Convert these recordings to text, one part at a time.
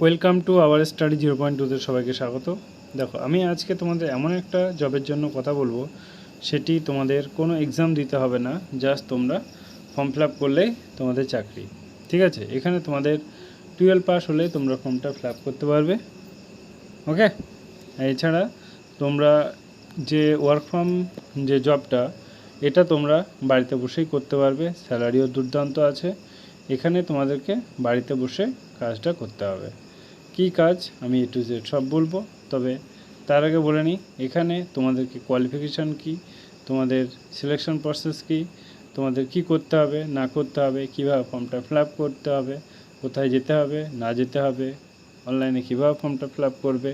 Welcome to our study zero point টুতে সবাইকে স্বাগত। দেখো, আমি আজকে তোমাদের এমন একটা জবের জন্য কথা বলব, সেটি তোমাদের কোনো এক্সাম দিতে হবে না জাস্ট তোমরা ফর্ম ফিল আপ করলেই তোমাদের চাকরি। ঠিক আছে? এখানে তোমাদের টুয়েলভ পাস হলে তোমরা ফর্মটা ফিল করতে পারবে। ওকে এছাড়া তোমরা যে ওয়ার্ক ফ্রম যে জবটা এটা তোমরা বাড়িতে বসেই করতে পারবে স্যালারিও দুর্দান্ত আছে। এখানে তোমাদেরকে বাড়িতে বসে কাজটা করতে হবে। কী কাজ আমি এ টু জেড সব বলব। তবে তার আগে বলে নিই, এখানে তোমাদেরকে কোয়ালিফিকেশান কি, তোমাদের সিলেকশন প্রসেস কি, তোমাদের কি করতে হবে, না করতে হবে, কীভাবে ফর্মটা ফিল করতে হবে, কোথায় যেতে হবে, না যেতে হবে অনলাইনে কীভাবে ফর্মটা ফিল করবে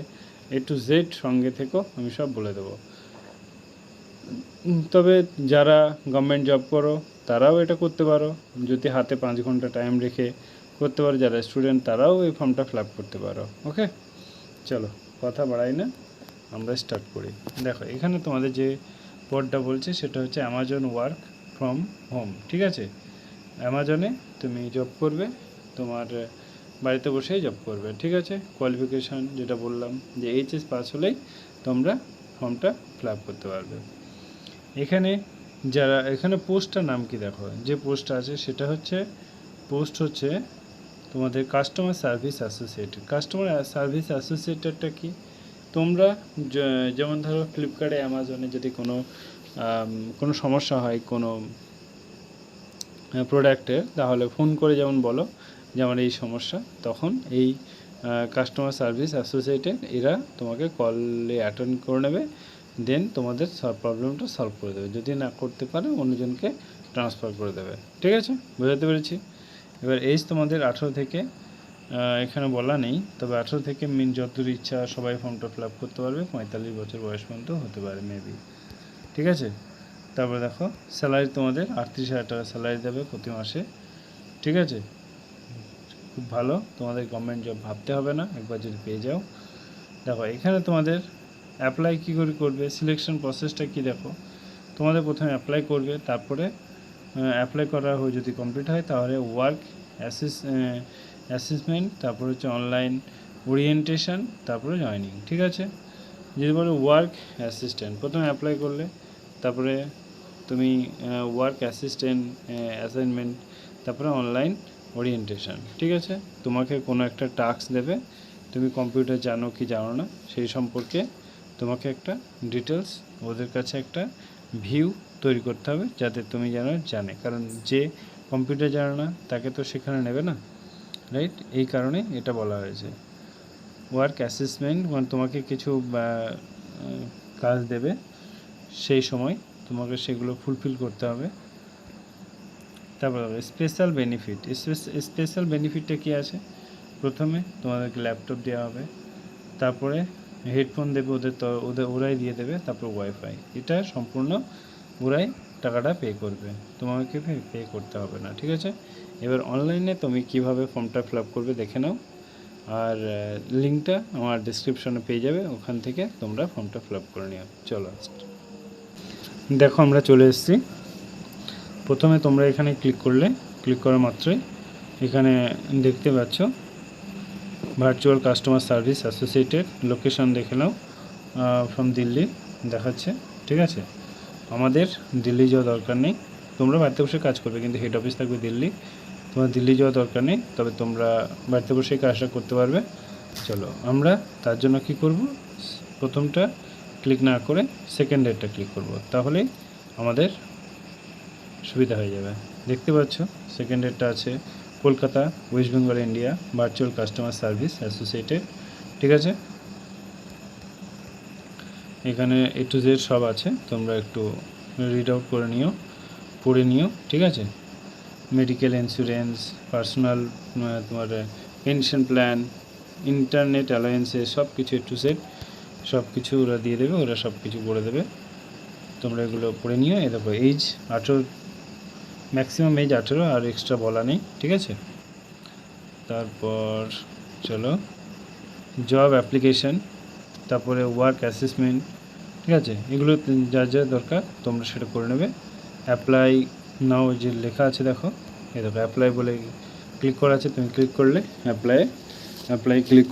এ টু জেড সঙ্গে থেকেও আমি সব বলে দেবো। তবে যারা গভর্নমেন্ট জব করো, তারাও এটা করতে পারো। যদি হাতে পাঁচ ঘণ্টা টাইম রেখে করতে পারো, যারা স্টুডেন্ট তারাও এই ফর্মটা ফিল করতে পারো ওকে চলো, কথা বাড়াই না, আমরা স্টার্ট করি। দেখো, এখানে তোমাদের যে পদটা বলছে, সেটা হচ্ছে অ্যামাজন ওয়ার্ক ফ্রম হোম ঠিক আছে? অ্যামাজনে তুমি জব করবে, তোমার বাড়িতে বসেই জব করবে, ঠিক আছে? কোয়ালিফিকেশান যেটা বললাম, যে এইচএস পাস হলেই তোমরা ফর্মটা ফিল করতে পারবে। এখানে যারা, এখানে পোস্টটার নাম কি দেখো? যে পোস্টটা আছে, সেটা হচ্ছে পোস্ট হচ্ছে তোমাদের customer service associate customer service অ্যাসোসিয়েটেডটা কি? তোমরা যেমন ধরো ফ্লিপকার্টে অ্যামাজনে যদি কোনো কোনো সমস্যা হয় কোনো প্রোডাক্টে তাহলে ফোন করে যেমন বলো যে আমার এই সমস্যা, তখন এই কাস্টমার সার্ভিস অ্যাসোসিয়েটেড এরা তোমাকে কলে অ্যাটেন্ড করে নেবে দেন তোমাদের সব প্রবলেমটা সলভ করে দেবে। যদি না করতে পারে, অন্যজনকে ট্রান্সফার করে দেবে। ঠিক আছে? বুঝাতে পেরেছি? এবার এজ তোমাদের আঠেরো থেকে এখানে বলা নেই, তবে আঠেরো থেকে মিন যতদূর ইচ্ছা সবাই ফর্মটা ফিল করতে পারবে, পঁয়তাল্লিশ বছর বয়স পর্যন্ত হতে পারে মেবি ঠিক আছে? তারপরে দেখো স্যালারি তোমাদের আটত্রিশ হাজার টাকা স্যালারি দেবে প্রতি মাসে। ঠিক আছে? খুব ভালো, তোমাদের গভর্নমেন্ট জব ভাবতে হবে না, একবার যদি পেয়ে যাও। দেখো, এখানে তোমাদের অ্যাপ্লাই কী করে করবে সিলেকশন প্রসেসটা কি দেখো? তোমাদের প্রথমে অ্যাপ্লাই করবে, তারপরে অ্যাপ্লাই করা হয়ে যদি কমপ্লিট হয়, তাহলে ওয়ার্ক অ্যাসিস অ্যাসেসমেন্ট তারপরে হচ্ছে অনলাইন ওরিয়েন্টেশন তারপরে জয়নিং ঠিক আছে? যদি বলো ওয়ার্ক অ্যাসিস্ট্যান্ট প্রথমে অ্যাপ্লাই করলে, তারপরে তুমি ওয়ার্ক অ্যাসিস্ট্যান্ট অ্যাসাইনমেন্ট তারপরে অনলাইন ওরিয়েন্টেশন ঠিক আছে? তোমাকে কোনো একটা টাস্ক দেবে, তুমি কম্পিউটার জানো কি জানো না, সেই সম্পর্কে তোমাকে একটা ডিটেলস ওদের কাছে একটা ভিউ তৈরি করতে হবে যাতে তুমি যেন জানে। কারণ যে কম্পিউটার জানে না, তাকে তো সেখানে নেবে না রাইট এই কারণে এটা বলা হয়েছে। ওয়ার্ক অ্যাসেসমেন্ট মানে তোমাকে কিছু কাজ দেবে, সেই সময় তোমাকে সেগুলো ফুলফিল করতে হবে। তারপর স্পেশাল বেনিফিট স্পেশাল বেনিফিটটা কী আছে? প্রথমে তোমাদেরকে ল্যাপটপ দেওয়া হবে। তারপরে হেডফোন দেবে ওদের তো, ওদের, ওরাই দিয়ে দেবে, তারপর ওয়াইফাই এটা সম্পূর্ণ ওরাই টাকাটা পে করবে। তোমাকে পে করতে হবে না, ঠিক আছে? এবার অনলাইনে তুমি কীভাবে ফর্মটা ফিল করবে দেখে নাও। আর লিঙ্কটা আমার ডিসক্রিপশনে পেয়ে যাবে, ওখান থেকে তোমরা ফর্মটা ফিল করে নিও। চলো দেখো, আমরা চলে এসেছি। প্রথমে তোমরা এখানে ক্লিক করলে ক্লিক করা মাত্রই এখানে দেখতে পাচ্ছ virtual customer service associated location দেখে নাও ফ্রম দিল্লি দেখাচ্ছে, ঠিক আছে? আমাদের দিল্লি যাওয়া দরকার নেই। তোমরা বাড়িতে বসে কাজ করবে, কিন্তু হেড অফিস থাকবে দিল্লি। তোমার দিল্লি যাওয়া দরকার নেই, তবে তোমরা বাড়িতে বসে কাজটা করতে পারবে। চলো, আমরা তার জন্য কি করব? প্রথমটা ক্লিক না করে সেকেন্ড ডেটটা ক্লিক করব, তাহলে আমাদের সুবিধা হয়ে যাবে। দেখতে পাচ্ছ সেকেন্ড ডেটটা আছে Kolkata West Bengal India virtual customer service associated ঠিক আছে? এখানে এ টু জেড সব আছে। তোমরা একটু রিড আউট করে নিও, পড়ে নিও, ঠিক আছে? মেডিকেল ইন্স্যুরেন্স পার্সোনাল তোমার পেনশন প্ল্যান ইন্টারনেট অ্যালায়েন্সে সব কিছু এ টু জেড সব কিছু ওরা দিয়ে দেবে, ওরা সব কিছু করে দেবে। তোমরা এগুলো পড়ে নিও। এ দেখো এইজ আঠেরো ম্যাক্সিমাম এজ আঠেরো, আর এক্সট্রা বলা নেই, ঠিক আছে? তারপর চলো জব অ্যাপ্লিকেশন তারপরে ওয়ার্ক অ্যাসেসমেন্ট ঠিক আছে? এগুলো যা যা দরকার তোমরা সেটা করে নেবে। অ্যাপ্লাই নাও যে লেখা আছে দেখো এ দেখো অ্যাপ্লাই বলে ক্লিক করা আছে, তুমি ক্লিক করলে অ্যাপ্লাই অ্যাপ্লাই ক্লিক